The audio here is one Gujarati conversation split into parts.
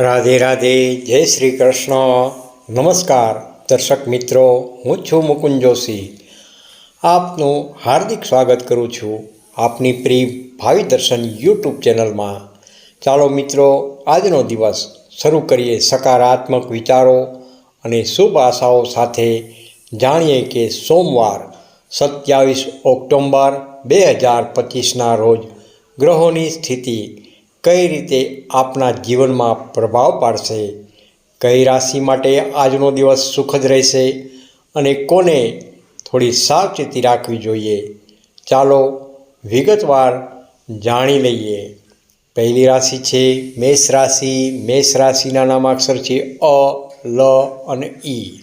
રાધે રાધે, જય શ્રી કૃષ્ણ. નમસ્કાર, દર્શક મિત્રો, હું છું મુકુંદ જોશી. આપનું હાર્દિક સ્વાગત કરું છું આપની પ્રિય ભાવિ દર્શન યુટ્યુબ ચેનલમાં. ચાલો મિત્રો, આજનો દિવસ શરૂ કરીએ સકારાત્મક વિચારો અને શુભ આશાઓ સાથે. જાણીએ કે સોમવાર, સત્યાવીસ ઓક્ટોબર બે હજાર પચીસના રોજ ગ્રહોની સ્થિતિ કઈ રીતે આપના જીવનમાં પ્રભાવ પાડશે? કઈ રાશિ માટે આજનો દિવસ સુખદ રહેશે? અને કોને થોડી સાવચેતી રાખવી જોઈએ? ચાલો વિગતવાર જાણી લઈએ. પહેલી રાશિ છે મેષ રાશિ. મેષ રાશિના નામાક્ષર છે અ, લ અને ઈ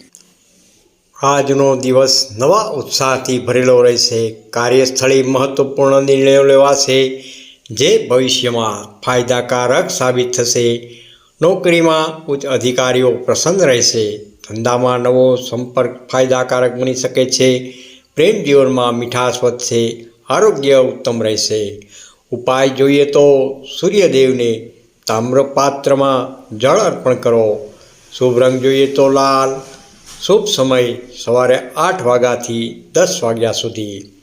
આજનો દિવસ નવા ઉત્સાહથી ભરેલો રહેશે. કાર્યસ્થળે મહત્ત્વપૂર્ણ નિર્ણયો લેવાશે. જે ભવિષ્યમાં ફાયદાકારક સાબિત થશે. નોકરીમાં ઉચ્ચ અધિકારીઓ પ્રસન્ન રહેશે. ધંધામાં નવો સંપર્ક ફાયદાકારક બની શકે છે. પ્રેમ જીવનમાં મીઠાશ વધશે. આરોગ્ય ઉત્તમ રહેશે. ઉપાય જોઈએ તો સૂર્યદેવને તામ્રપાત્રમાં જળ અર્પણ કરો. શુભ રંગ જોઈએ તો લાલ. શુભ સમય સવારે આઠ વાગ્યાથી દસ વાગ્યા સુધી.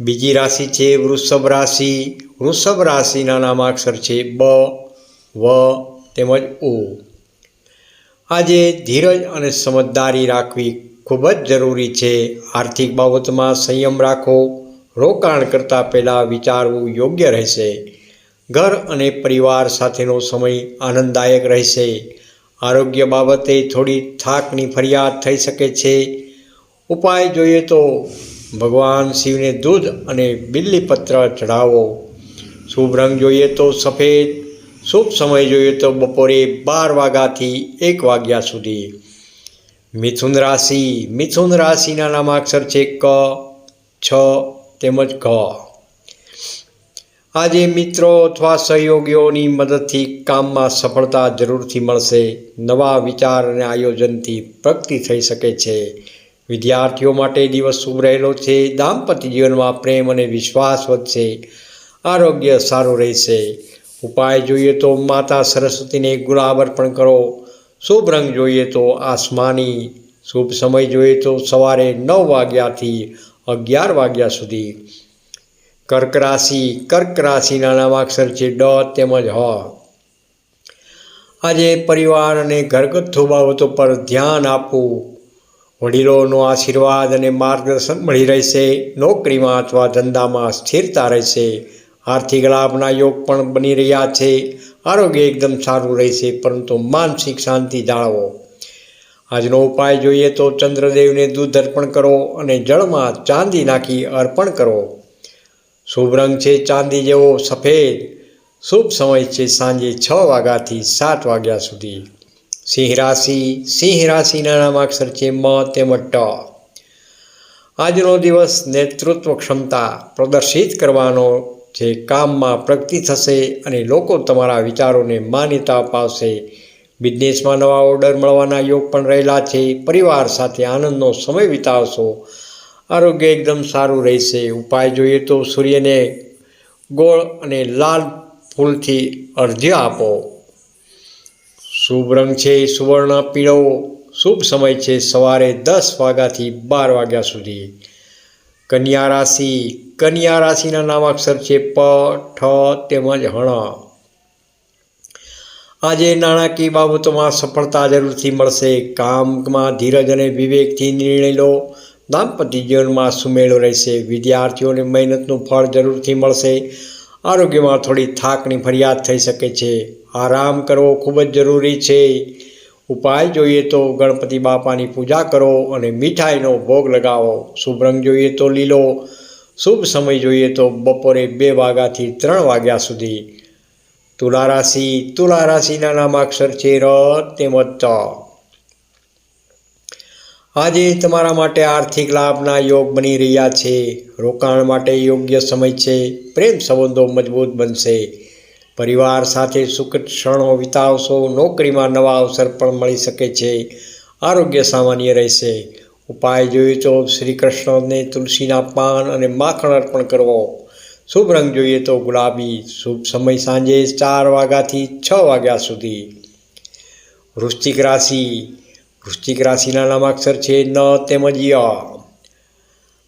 બીજી રાશિ છે વૃષભ રાશિ. વૃષભ રાશિના નામાક્ષર છે બ, વ, તેમજ ઉ આજે ધીરજ અને સમજદારી રાખવી ખૂબ જ જરૂરી છે. આર્થિક બાબતમાં સંયમ રાખો. રોકાણ કરતાં પહેલાં વિચારવું યોગ્ય રહેશે. ઘર અને પરિવાર સાથેનો સમય આનંદદાયક રહેશે. આરોગ્ય બાબતે થોડી થાકની ફરિયાદ થઈ શકે છે. ઉપાય જોઈએ તો ભગવાન શિવને દૂધ અને બિલ્લીપત્ર ચઢાવો. શુભ રંગ જોઈએ તો સફેદ, શુભ સમય જોઈએ તો બપોરે બાર વાગ્યાથી એક વાગ્યા સુધી. મિથુન રાશિ, મિથુન રાશિના નામાક્ષર છે ક, છ તેમજ ઘ. આજે મિત્રો અથવા સહયોગીઓની મદદથી કામમાં સફળતા જરૂરથી મળશે. નવા વિચાર અને આયોજનથી પ્રગતિ થઈ શકે છે. વિદ્યાર્થીઓ માટે દિવસ શુભ રહેલો છે. દાંપત્ય જીવનમાં પ્રેમ અને વિશ્વાસ વધશે. આરોગ્ય સારું રહેશે. ઉપાય જોઈએ તો માતા સરસ્વતીને ગુલાબ અર્પણ કરો. શુભ રંગ જોઈએ તો આસમાની. શુભ સમય જોઈએ તો સવારે નવ વાગ્યાથી અગિયાર વાગ્યા સુધી. કર્ક રાશિ, કર્ક રાશિના નામાક્ષર છે ડ તેમજ હ. આજે પરિવાર અને ઘરગથ્થુ બાબતો પર ધ્યાન આપવું. વડીલોનો આશીર્વાદ અને માર્ગદર્શન મળી રહેશે. નોકરીમાં અથવા ધંધામાં સ્થિરતા રહેશે. આર્થિક લાભના યોગ પણ બની રહ્યા છે. આરોગ્ય એકદમ સારું રહેશે, પરંતુ માનસિક શાંતિ જાળવો. આજનો ઉપાય જોઈએ તો ચંદ્રદેવને દૂધ અર્પણ કરો અને જળમાં ચાંદી નાખી અર્પણ કરો. શુભ રંગ છે ચાંદી જેવો, સફેદ. શુભ સમય છે સાંજે છ વાગ્યાથી સાત વાગ્યા સુધી. સિંહ રાશિ, સિંહ રાશિના નામાક્ષર છે મ તેમજ ટ. આજનો દિવસ નેતૃત્વ ક્ષમતા પ્રદર્શિત કરવાનો જે કામમાં પ્રગતિ થશે અને લોકો તમારા વિચારોને માન્યતા અપાવશે. બિઝનેસમાં નવા ઓર્ડર મળવાના યોગ પણ રહેલા છે. પરિવાર સાથે આનંદનો સમય વિતાવશો. આરોગ્ય એકદમ સારું રહેશે. ઉપાય જોઈએ તો સૂર્યને ગોળ અને લાલ ફૂલથી અર્ધ્ય આપો. શુભ રંગ છે સુવર્ણ પીળો. શુભ સમય છે સવારે દસ વાગ્યાથી બાર વાગ્યા સુધી. કન્યા રાશિ. કન્યા રાશિના નામાક્ષર છે પ, ઠ તેમજ હણ. આજે નાણાકીય બાબતોમાં સફળતા જરૂરથી મળશે. કામમાં ધીરજ અને વિવેકથી નિર્ણય લો. દાંપત્ય જીવનમાં સુમેળો રહેશે. વિદ્યાર્થીઓને મહેનતનું ફળ જરૂરથી મળશે. આરોગ્યમાં થોડી થાકની ફરિયાદ થઈ શકે છે. આરામ કરવો ખૂબ જ જરૂરી છે. ઉપાય જોઈએ તો ગણપતિ બાપાની પૂજા કરો અને મીઠાઈનો ભોગ લગાવો. શુભ રંગ જોઈએ તો લીલો. શુભ સમય જોઈએ તો બપોરે બે વાગ્યાથી ત્રણ વાગ્યા સુધી. તુલા રાશિ, તુલા રાશિના નામાક્ષર છે ર, તેમજ ત. આજે તમારા માટે આર્થિક લાભના યોગ બની રહ્યા છે. રોકાણ માટે યોગ્ય સમય છે. પ્રેમ સંબંધો મજબૂત બનશે. પરિવાર સાથે સુખ ક્ષણો વિતાવશો, નોકરીમાં નવા અવસર પણ મળી શકે છે, આરોગ્ય સામાન્ય રહેશે. ઉપાય જોઈએ તો શ્રી કૃષ્ણને તુલસીના પાન અને માખણ અર્પણ કરવો. શુભ રંગ જોઈએ તો ગુલાબી, શુભ સમય સાંજે ચાર વાગ્યાથી છ વાગ્યા સુધી. વૃશ્ચિક રાશિ. વૃશ્ચિક રાશિના નામાક્ષર છે ન, તેમજ ય.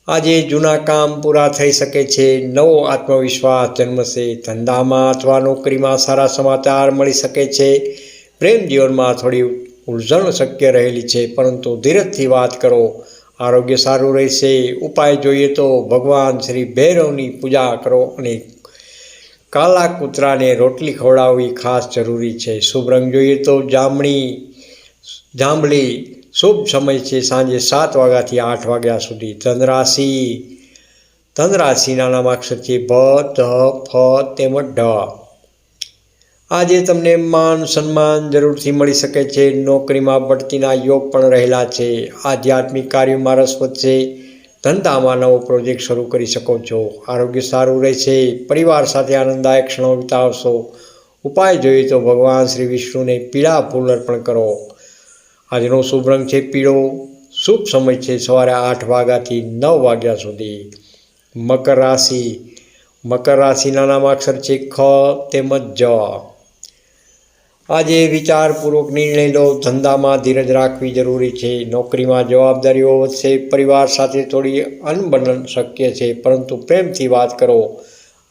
આજે જૂના કામ પૂરા થઈ શકે છે, નવો આત્મવિશ્વાસ જન્મશે. ધંધામાં અથવા નોકરીમાં સારા સમાચાર મળી શકે છે. પ્રેમ જીવનમાં થોડી ઉલઝણ શક્ય રહેલી છે, પરંતુ ધીરજથી વાત કરો. આરોગ્ય સારું રહેશે. ઉપાય જોઈએ તો ભગવાન શ્રી ભૈરવની પૂજા કરો અને કાલા કૂતરાને રોટલી ખવડાવવી ખાસ જરૂરી છે. શુભ રંગ જોઈએ તો જામણી, જાંબલી શુભ સમય છે સાંજે સાત વાગ્યાથી આઠ વાગ્યા સુધી ધનરાશિ. ધનરાશિના નામાક્ષર છે. ભ ધ ફ, તેમજ ઢ. આજે તમને માન સન્માન જરૂરથી મળી શકે છે. નોકરીમાં બઢતીના યોગ પણ રહેલા છે. આધ્યાત્મિક કાર્યોમાં રસ વધશે. ધંધામાં નવો પ્રોજેક્ટ શરૂ કરી શકો છો. આરોગ્ય સારું રહેશે. પરિવાર સાથે આનંદદાયક ક્ષણો વિતાવશો. ઉપાય જોઈએ તો ભગવાન શ્રી વિષ્ણુને પીળા ફૂલ અર્પણ કરો. આજનો શુભ રંગ છે પીળો. શુભ સમય છે સવારે આઠ વાગ્યાથી નવ વાગ્યા સુધી. મકર રાશિ. મકર રાશિના નામ અક્ષર છે ખ તેમજ જ. આજે વિચારપૂર્વક નિર્ણય લો, ધંધામાં ધીરજ રાખવી જરૂરી છે. નોકરીમાં જવાબદારીઓ વધશે, પરિવાર સાથે થોડી અનબનન શક્ય છે. પરંતુ પ્રેમથી વાત કરો.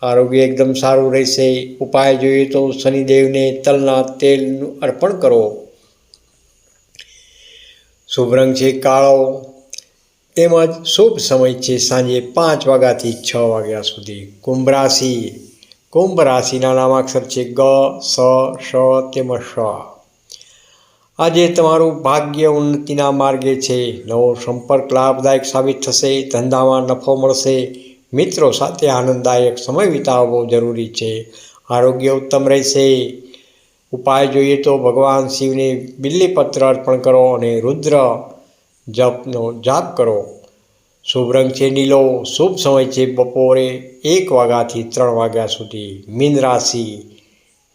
આરોગ્ય એકદમ સારું રહેશે. ઉપાય જોઈએ તો શનિદેવને તલના તેલનું અર્પણ કરો. શુભ રંગ છે કાળો. તેમજ શુભ સમય છે સાંજે પાંચ વાગ્યાથી છ વાગ્યા સુધી. કુંભ રાશિ. કુંભ રાશિના નામાક્ષર છે ગ, સ શ તેમજ શ આજે તમારું ભાગ્ય ઉન્નતિના માર્ગે છે. નવો સંપર્ક લાભદાયક સાબિત થશે, ધંધામાં નફો મળશે. મિત્રો સાથે આનંદદાયક સમય વિતાવવો જરૂરી છે. આરોગ્ય ઉત્તમ રહેશે. ઉપાય જોઈએ તો ભગવાન શિવને બિલ્લીપત્ર અર્પણ કરો અને રુદ્ર જપનો જાપ કરો. શુભ રંગ છે નીલો શુભ સમય છે બપોરે એક વાગ્યાથી ત્રણ વાગ્યા સુધી. મીન રાશિ.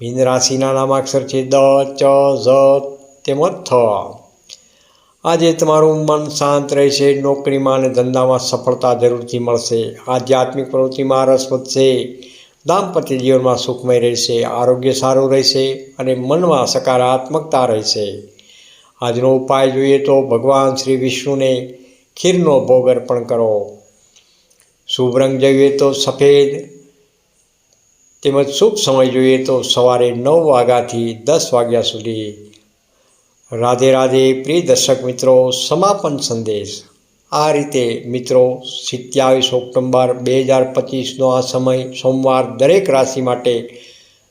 મીન રાશિના નામાક્ષર છે દ, ચ, ઝ, તેમજ થ. આજે તમારું મન શાંત રહેશે, નોકરીમાં અને ધંધામાં સફળતા જરૂરથી મળશે. આધ્યાત્મિક પ્રવૃત્તિમાં રસ વધશે. દાંપત્ય જીવનમાં સુખમય રહેશે, આરોગ્ય સારું રહેશે અને મનમાં સકારાત્મકતા રહેશે. આજનો ઉપાય જોઈએ તો ભગવાન શ્રી વિષ્ણુને ખીરનો ભોગ અર્પણ કરો. શુભ રંગ જોઈએ તો સફેદ, તેમજ શુભ સમય જોઈએ તો સવારે નવ વાગ્યાથી દસ વાગ્યા સુધી. રાધે રાધે, પ્રિય દર્શક મિત્રો, સમાપન સંદેશ. આ રીતે મિત્રો સિત્યાવીસ ઓક્ટોબર બે હજાર પચીસનો આ સમય સોમવાર દરેક રાશિ માટે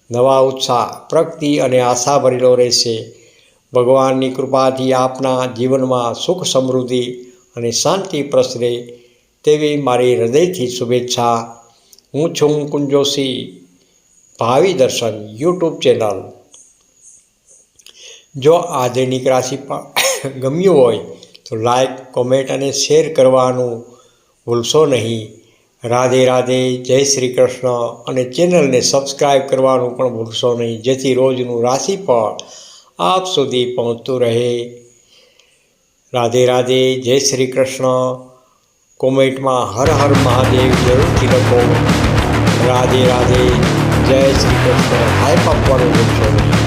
નવા ઉત્સાહ, પ્રગતિ અને આશા ભરેલો રહેશે. ભગવાનની કૃપાથી આપના જીવનમાં સુખ સમૃદ્ધિ અને શાંતિ પ્રસરે તેવી મારી હૃદયથી શુભેચ્છા. હું છું કુંજોશી, ભાવિ દર્શન, યુટ્યુબ ચેનલ. જો આધુનિક રાશિ ગમ્યું હોય તો લાઈક કોમેન્ટ અને શેર કરવાનું ભૂલશો નહીં. રાધે રાધે, જય શ્રી કૃષ્ણ. અને ચેનલને સબસ્ક્રાઈબ કરવાનું પણ ભૂલશો નહીં. જેથી રોજનું રાશિફળ આપ સુધી પહોંચતું રહે. રાધે રાધે, જય શ્રી કૃષ્ણ. કોમેન્ટમાં હર હર મહાદેવ જરૂરથી લખો. રાધે રાધે, જય શ્રી કૃષ્ણ. હાઈપ આપવાનું ભૂલશો નહીં.